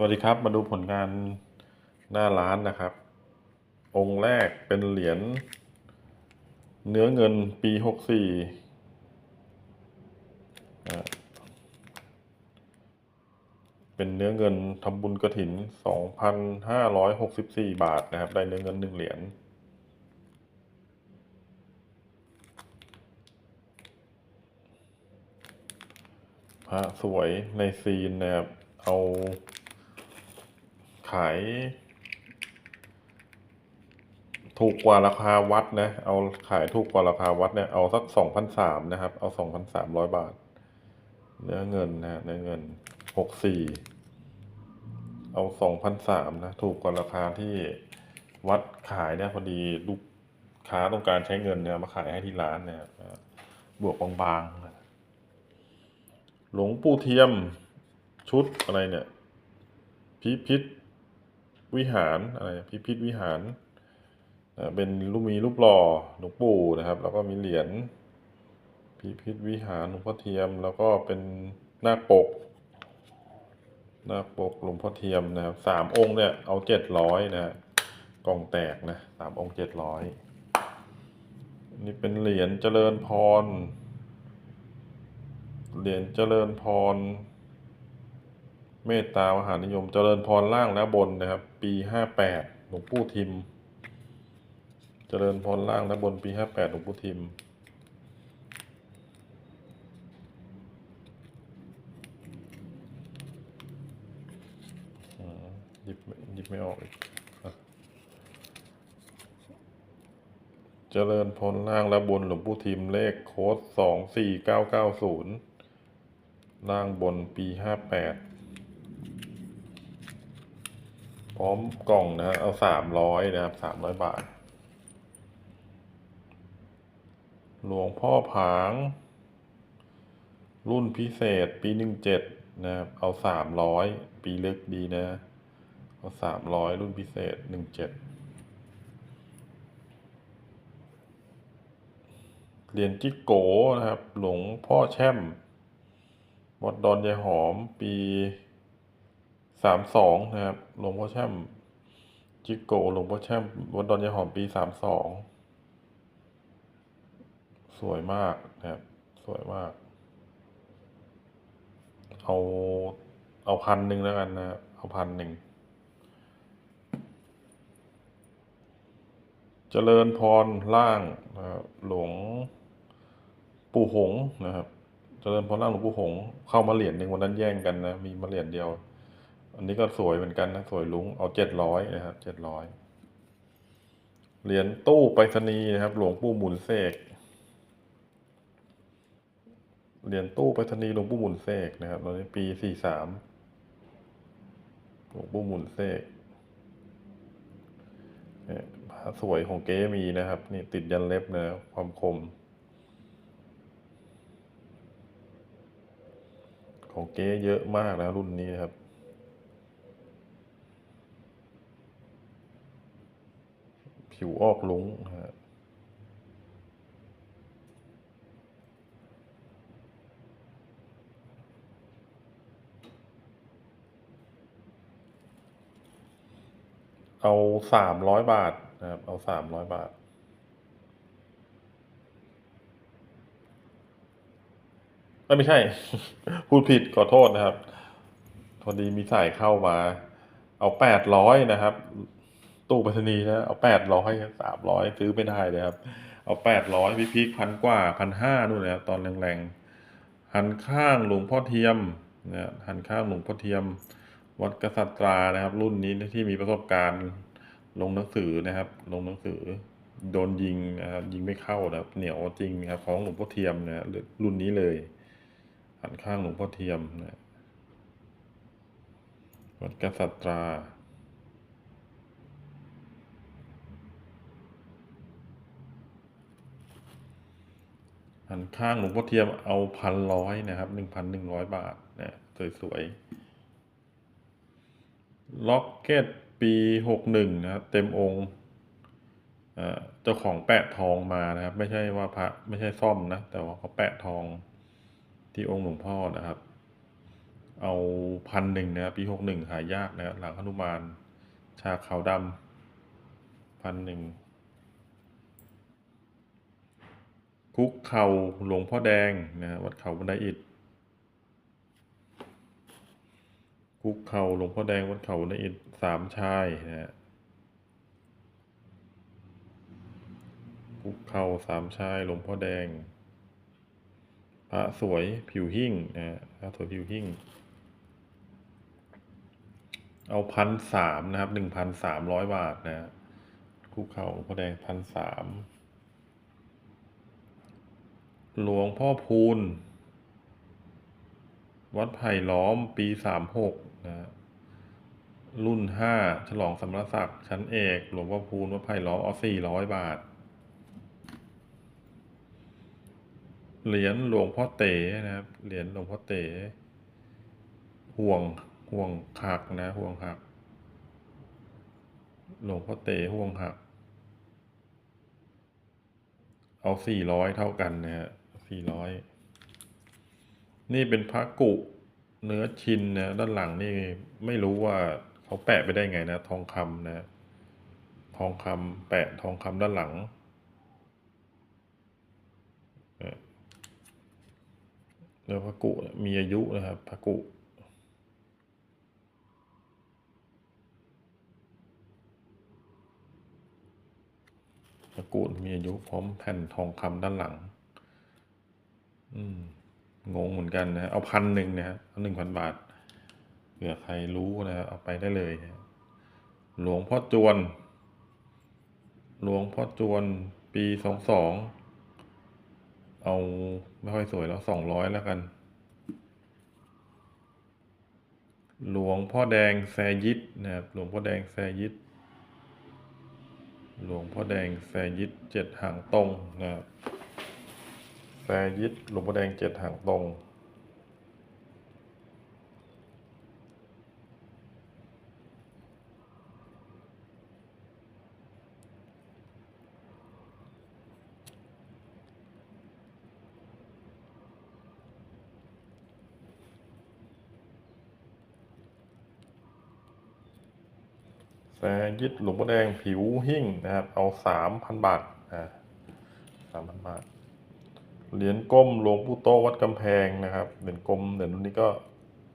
สวัสดีครับ มาดูผลงานหน้าร้านนะครับ องค์แรกเป็นเหรียญเนื้อเงินปีหกสี่เป็นเนื้อเงินทำบุญกระถินสองพันห้าร้อยหกสิบสี่บาทนะครับ ได้เนื้อเงินหนึ่งเหรียญพระสวยในซีนนะครับเอา ขาย ถูกกว่าราคาวัดนะ เอาขายถูกกว่าราคาวัดเนี่ย เอาสักสองพันสามนะครับ เอาสองพันสามร้อยบาท เนื้อเงินนะเนื้อเงินหกสี่เอาสองพันสามนะ ถูกกว่าราคาที่วัดขายเนี่ยพอดีลูกค้าต้องการใช้เงินเนี่ยมาขายให้ที่ร้านเนี่ยบวกบางๆนะหลวงปู่เทียมชุดอะไรเนี่ย พิพิธ วิหารอะไรพิพิธวิหารเป็นรูปมีรูปหล่อหลวงปู่นะครับ แล้วก็มีเหรียญพิพิธวิหารหลวงพ่อเทียม แล้วก็เป็นหน้าปกหน้าปกหลวงพ่อเทียมนะครับสามองค์เนี่ยเอาเจ็ดร้อยนะกล่องแตกนะสามองค์เจ็ดร้อยนี่เป็นเหรียญเจริญพร เหรียญเจริญพร เมตตามหานิยมเจริญพรล่างและบนนะครับ ปีห้าแปดหลวงปู่ทิม เจริญพรล่างและบนปีห้าแปดหลวงปู่ทิมหยิบไม่หยิบไม่ออกอีกเจริญพรล่างและบนหลวงปู่ทิมเลขโค้ดสองสี่เก้าเก้าศูนย์ล่างบนปีห้าแปด พร้อมกล่องนะเอาสามร้อยนะครับสามร้อยบาท หลวงพ่อผาง รุ่นพิเศษปีหนึ่งเจ็ดนะครับ เอาสามร้อยปีเลึกดีนะ เอาสามร้อยรุ่นพิเศษหนึ่งเจ็ดเหรียญจิกโกนะครับ หลวงพ่อแช่มวัดดอนยายหอมปี สามสองนะครับหลวงพ่อแช่มจิกโกหลวงพ่อแช่มวัดดอนยาหอมปีสามสองสวยมากนะครับ สวยมาก เอา เอาพันหนึ่งแล้วกันนะครับเอาพันหนึ่ง เจริญพรล่างนะครับหลวงปู่หงนะครับ เจริญพรล่างหลวงปู่หง เข้ามาเหรียญหนึ่งวันนั้นแย่งกันนะ มีมาเหรียญเดียว อันนี้ก็สวยเหมือนกันนะ สวยลุงเอาเจ็ดร้อยนะครับเจ็ดร้อยเหรียญตู้ไปรษณีย์นะครับ หลวงปู่หมุนเสกเหรียญตู้ไปรษณีย์หลวงปู่หมุนเสกนะครับตอนนี้ปีสี่สามหลวงปู่หมุนเสกเนี่ยพระสวยของเก๊มีนะครับ นี่ติดยันเล็บนะความคม ของเก๊เยอะมากนะรุ่นนี้นะครับ ผิวออกลุ้งฮะเอาสามร้อยบาทนะครับ เอาสามร้อยบาท ไม่ใช่ พูดผิดขอโทษนะครับพอดีมีสายเข้ามา เอาแปดร้อยนะครับ ตู้ไปรษณีย์นะเอาแปดร้อยสามร้อยซื้อไม่ได้เลยครับ เอาแปดร้อยพี่พีคพันกว่าพันห้านู่นนะครับตอนแรงๆ หันข้างหลวงพ่อเทียมนะหันข้างหลวงพ่อเทียม วัดกษัตรานะครับ รุ่นนี้ที่มีประสบการณ์ลงหนังสือนะครับ ลงหนังสือโดนยิงนะครับยิงไม่เข้านะครับเหนียวจริงครับของหลวงพ่อเทียมนะรุ่นนี้เลย หันข้างหลวงพ่อเทียมนะวัดกษัตรา หันข้างหลวงพ่อเทียมเอาพันร้อยนะครับหนึ่งพันหนึ่งร้อยบาทนะสวยๆล็อกเก็ตปีหกหนึ่งนะครับ เต็มองค์เจ้าของแปะทองมานะครับ ไม่ใช่ว่าพระไม่ใช่ซ่อมนะ แต่ว่าเขาแปะทองที่องค์หลวงพ่อนะครับ เอาพันหนึ่งนะครับปีหกหนึ่งหายากนะครับหลังหนุมานชาขาวดำพันหนึ่ง คุกเข่าหลวงพ่อแดงนะฮะวัดเขาบันไดอิฐคุกเข่าหลวงพ่อแดงวัดเขาบันไดอิฐสามชายนะฮะคุกเข่าสามชายหลวงพ่อแดงพระสวยผิวหิ่งนะฮะพระสวยผิวหิ่งเอาพันสามนะครับหนึ่งพันสามร้อยบาทนะฮะคุกเข่าหลวงพ่อแดงพันสาม หลวงพ่อพูน วัดไผ่ล้อมปีสามหกนะฮะรุ่นห้าฉลองสมรศักดิ์ชั้นเอก หลวงพ่อพูนวัดไผ่ล้อมเอาสี่ร้อยบาท เหรียญหลวงพ่อเต๋นะครับ เหรียญหลวงพ่อเต๋ห่วงห่วงหักนะ ห่วงหัก หลวงพ่อเต๋ห่วงหัก เอาสี่ร้อยเท่ากันนะฮะ สี่ร้อยนี่เป็นพระกุเนื้อชินนะด้านหลังนี่ไม่รู้ว่าเขาแปะไปได้ไงนะ ทองคำนะ ทองคำแปะทองคำด้านหลังแล้วพระกุมีอายุนะครับพระกุพระกุมีอายุพร้อมแผ่นทองคำด้านหลัง งงเหมือนกันนะเอาพันหนึ่งนะฮะเอาหนึ่งพันบาทเผื่อใครรู้นะฮะเอาไปได้เลยนะหลวงพ่อจวน หลวงพ่อจวนปีสองสองเอาไม่ค่อยสวยแล้วสองร้อยแล้วกัน หลวงพ่อแดงแซยิดนะครับหลวงพ่อแดงแซยิดหลวงพ่อแดงแซยิดเจ็ดหางตรงนะครับ แซยิดหลวงพ่อแดงเจ็ดหางตรงแซยิดหลวงพ่อแดงผิวหิ่งนะครับ เอาสามพันบาทอ่าสามพันบาท เหรียญก้มหลวงปู่โตวัดกำแพงนะครับ เหรียญกลมเหรียญรุ่นนี้ก็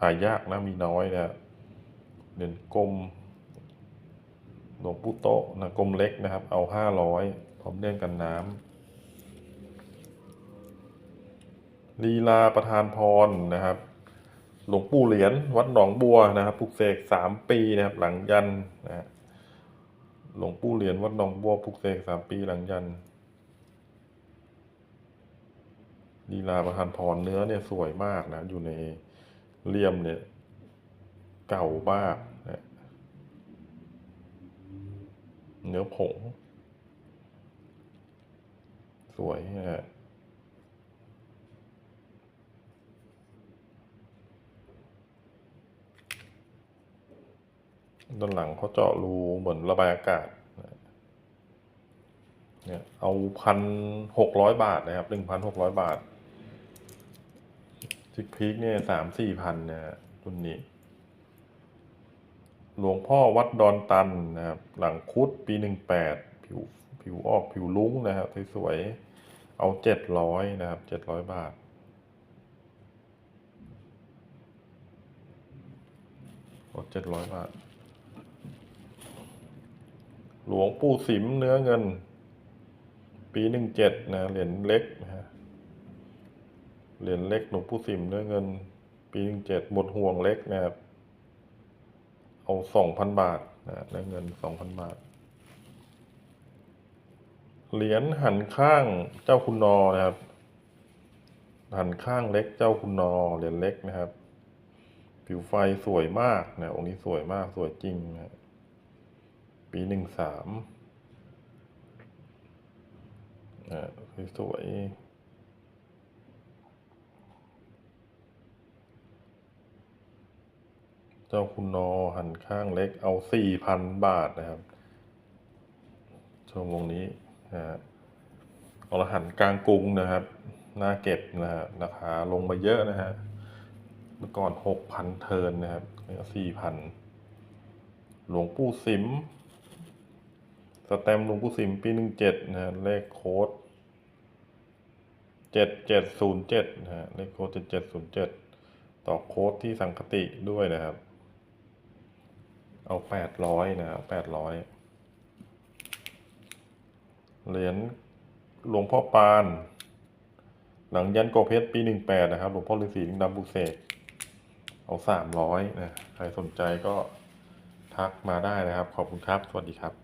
หายากนะมีน้อยนะเหรียญกลมหลวงปู่โตนะกลมเล็กนะครับ เอาห้าร้อยพร้อมเลี่ยงกันน้ำลีลาประธานพรนะครับ หลวงปู่เหรียญวัดหนองบัวนะครับปลูกเสกสามปีนะครับ หลังยันนะหลวงปู่เหรียญวัดหนองบัวปลูกเสกสามปีหลังยัน ลีลาประธานพรเนื้อเนี่ยสวยมากนะ อยู่ในเลี่ยมเนี่ย เก่ามากนะเนื้อผง สวยนะฮะด้านหลังเขาเจาะรูเหมือนระบายอากาศเนี่ยเอาพันหกร้อยบาทนะครับหนึ่งพันหกร้อยบาท ทิกพีกเนี่ยสามสี่พันนะรุ่นนี้ หลวงพ่อวัดดอนตันนะครับ หลังคุดปีหนึ่งแปดผิวผิวออกผิวลุ้งนะครับสวยๆเอาเจ็ดร้อยนะครับเจ็ดร้อยบาทเอาเจ็ดร้อยบาท หลวงปู่สิมเนื้อเงิน ปีหนึ่งเจ็ดนะเหรียญเล็กนะฮะ เหรียญเล็กหลวงปู่สิมเนื้อเงิน ปีหนึ่งเจ็ดหมดห่วงเล็กนะครับ เอาสองพันบาทนะเนื้อเงินสองพันบาท เหรียญหันข้างเจ้าคุณนอนะครับ หันข้างเล็กเจ้าคุณนอเหรียญเล็กนะครับ ผิวไฟสวยมากนะองค์นี้สวยมากสวยจริงนะปีหนึ่งสามอ่าสวยๆ จ้าคุณนอหันข้างเล็กเอาสี่พันบาทนะครับชมวงนี้นะฮะอรหันกลางกรุงนะครับ หน้าเก็บนะฮะราคาลงมาเยอะนะฮะเมื่อก่อนหกพันเทิร์นนะครับนี่ก็สี่พันหลวงปู่สิมสแตมหลวงปู่สิมปีหนึ่งเจ็ดนะฮะเลขโค้ดเจ็ดเจ็ดศูนย์เจ็ดนะฮะเลขโค้ดเจ็ดเจ็ดศูนย์เจ็ดต่อโค้ดที่สังคติด้วยนะครับ เอาแปดร้อยนะแปดร้อยเหรียญหลวงพ่อปาน หลังยันโกเพชรปีหนึ่งแปดนะครับ หลวงพ่อฤาษีลิงดำบุเสกเอาสามร้อยนะ ใครสนใจก็ทักมาได้นะครับ ขอบคุณครับ สวัสดีครับ